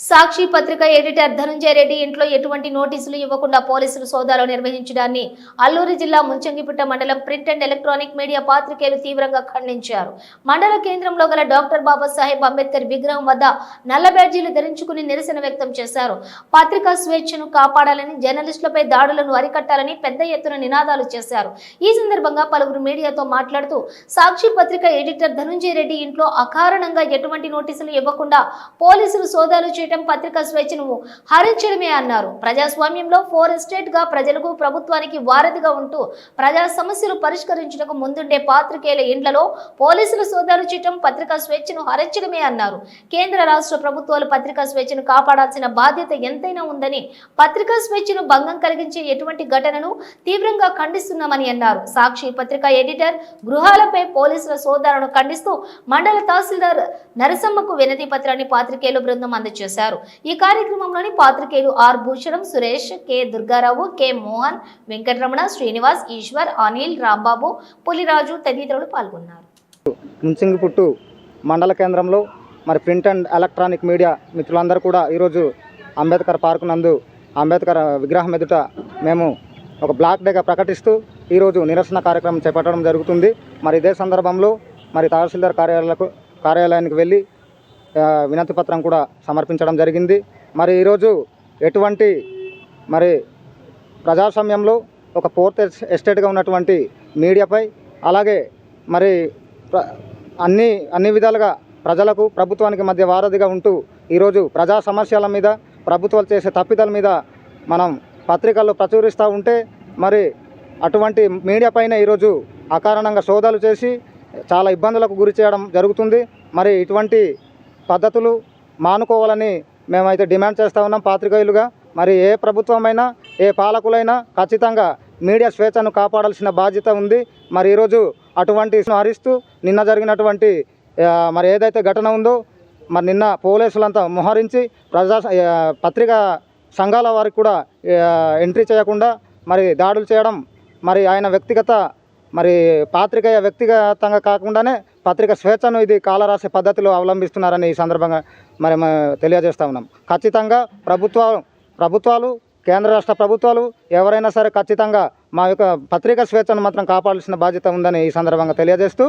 సాక్షి పత్రిక ఎడిటర్ ధనుంజయ రెడ్డి ఇంట్లో ఎటువంటి నోటీసులు ఇవ్వకుండా పోలీసులు సోదాలు నిర్వహించడాన్ని అల్లూరు జిల్లా ముంచంగిపుట్ట మండలం ప్రింట్ అండ్ ఎలక్ట్రానిక్ మీడియా పాత్రికేయులు తీవ్రంగా ఖండించారు. మండల కేంద్రంలో గల డాక్టర్ బాబాసాహెబ్ అంబేద్కర్ విగ్రహం వద్ద నల్ల బ్యాడ్జీలు ధరించుకుని నిరసన వ్యక్తం చేశారు. పత్రికా స్వేచ్ఛను కాపాడాలని జర్నలిస్టులపై దాడులను అరికట్టాలని పెద్ద ఎత్తున నినాదాలు చేశారు. ఈ సందర్భంగా పలువురు మీడియాతో మాట్లాడుతూ సాక్షి పత్రిక ఎడిటర్ ధనుంజయ రెడ్డి ఇంట్లో అకారణంగా ఎటువంటి నోటీసులు ఇవ్వకుండా పోలీసులు సోదాలు చేయడం పత్రికా స్వేచ్ఛను హరించడమే అన్నారు. ప్రజాస్వామ్యంలో ఫోర్ ఎస్టేట్గా ప్రజలకు ప్రభుత్వానికి వారధిగా ఉంటూ ప్రజా సమస్యలు పరిష్కరించడానికి ముందుండే పాత్రికేయుల ఇండ్లలో పోలీసులు సోదాలు చేయటం పత్రికా స్వేచ్ఛను హరించడమే అన్నారు. కేంద్ర రాష్ట్ర ప్రభుత్వాలు పత్రికా స్వేచ్ఛను కాపాడాల్సిన బాధ్యత ఎంతైనా ఉందని పత్రికా స్వేచ్ఛను భంగం కలిగించే ఎటువంటి ఘటనను తీవ్రంగా ఖండిస్తున్నామని అన్నారు. సాక్షి పత్రిక ఎడిటర్ గృహాలపై పోలీసుల సోదాలను ఖండిస్తూ మండల తహసీల్దార్ నరసమ్మకు వినతి పత్రాన్ని పాత్రికేయుల బృందం చేశారు. ఈ కార్యక్రమంలోని పాత్రికేయులు R. Bhushanam Suresh K. Durgarao K. Mohan Venkataramana Srinivas Eshwar Anil Rambabu Puliraju తదితరులు పాల్గొన్నారు. ముంచింగిపుట్టు మండల కేంద్రంలో మరి ప్రింట్ అండ్ ఎలక్ట్రానిక్ మీడియా మిత్రులందరూ కూడా ఈరోజు అంబేద్కర్ పార్కు నందు అంబేద్కర్ విగ్రహం ఎదుట మేము ఒక బ్లాక్ డేగా ప్రకటిస్తూ ఈరోజు నిరసన కార్యక్రమం చేపట్టడం జరుగుతుంది. మరి ఇదే సందర్భంలో మరి తహసీల్దార్ కార్యాలయాలకు కార్యాలయానికి వెళ్ళి వినతి పత్రం కూడా సమర్పించడం జరిగింది. మరి ఈరోజు ఎటువంటి మరి ప్రజాస్వామ్యంలో ఒక ఫోర్త్ ఎస్టేట్గా ఉన్నటువంటి మీడియాపై అలాగే మరి ప్ర- అన్ని అన్ని విధాలుగా ప్రజలకు ప్రభుత్వానికి మధ్య వారధిగా ఉంటూ ఈరోజు ప్రజా సమస్యల మీద ప్రభుత్వాలు చేసే తప్పిదాల మీద మనం పత్రికల్లో ప్రచురిస్తూ ఉంటే మరి అటువంటి మీడియా పైన ఈరోజు అకారణంగా సోదాలు చేసి చాలా ఇబ్బందులకు గురి చేయడం జరుగుతుంది. మరి ఇటువంటి పద్ధతులు మానుకోవాలని మేమైతే డిమాండ్ చేస్తూ ఉన్నాం పాత్రికేయులుగా. మరి ఏ ప్రభుత్వమైనా ఏ పాలకులైనా ఖచ్చితంగా మీడియా స్వేచ్ఛను కాపాడాల్సిన బాధ్యత ఉంది. మరి ఈరోజు అటువంటి హరిస్తూ నిన్న జరిగినటువంటి మరి ఏదైతే ఘటన ఉందో మరి నిన్న పోలీసులంతా మోహరించి ప్రజా పత్రికా సంఘాల వారికి కూడా ఎంట్రీ చేయకుండా మరి దాడులు చేయడం మరి ఆయన వ్యక్తిగత మరి పాత్రికేయ వ్యక్తిగతంగా కాకుండానే పత్రిక స్వేచ్ఛను ఇది కాలరాసే పద్ధతిలో అవలంబిస్తున్నారని ఈ సందర్భంగా మరి తెలియజేస్తా ఉన్నాం. ఖచ్చితంగా ప్రభుత్వ ప్రభుత్వాలు కేంద్ర రాష్ట్ర ప్రభుత్వాలు ఎవరైనా సరే ఖచ్చితంగా మా యొక్క పత్రికా స్వేచ్ఛను మాత్రం కాపాడాల్సిన బాధ్యత ఉందని ఈ సందర్భంగా తెలియజేస్తూ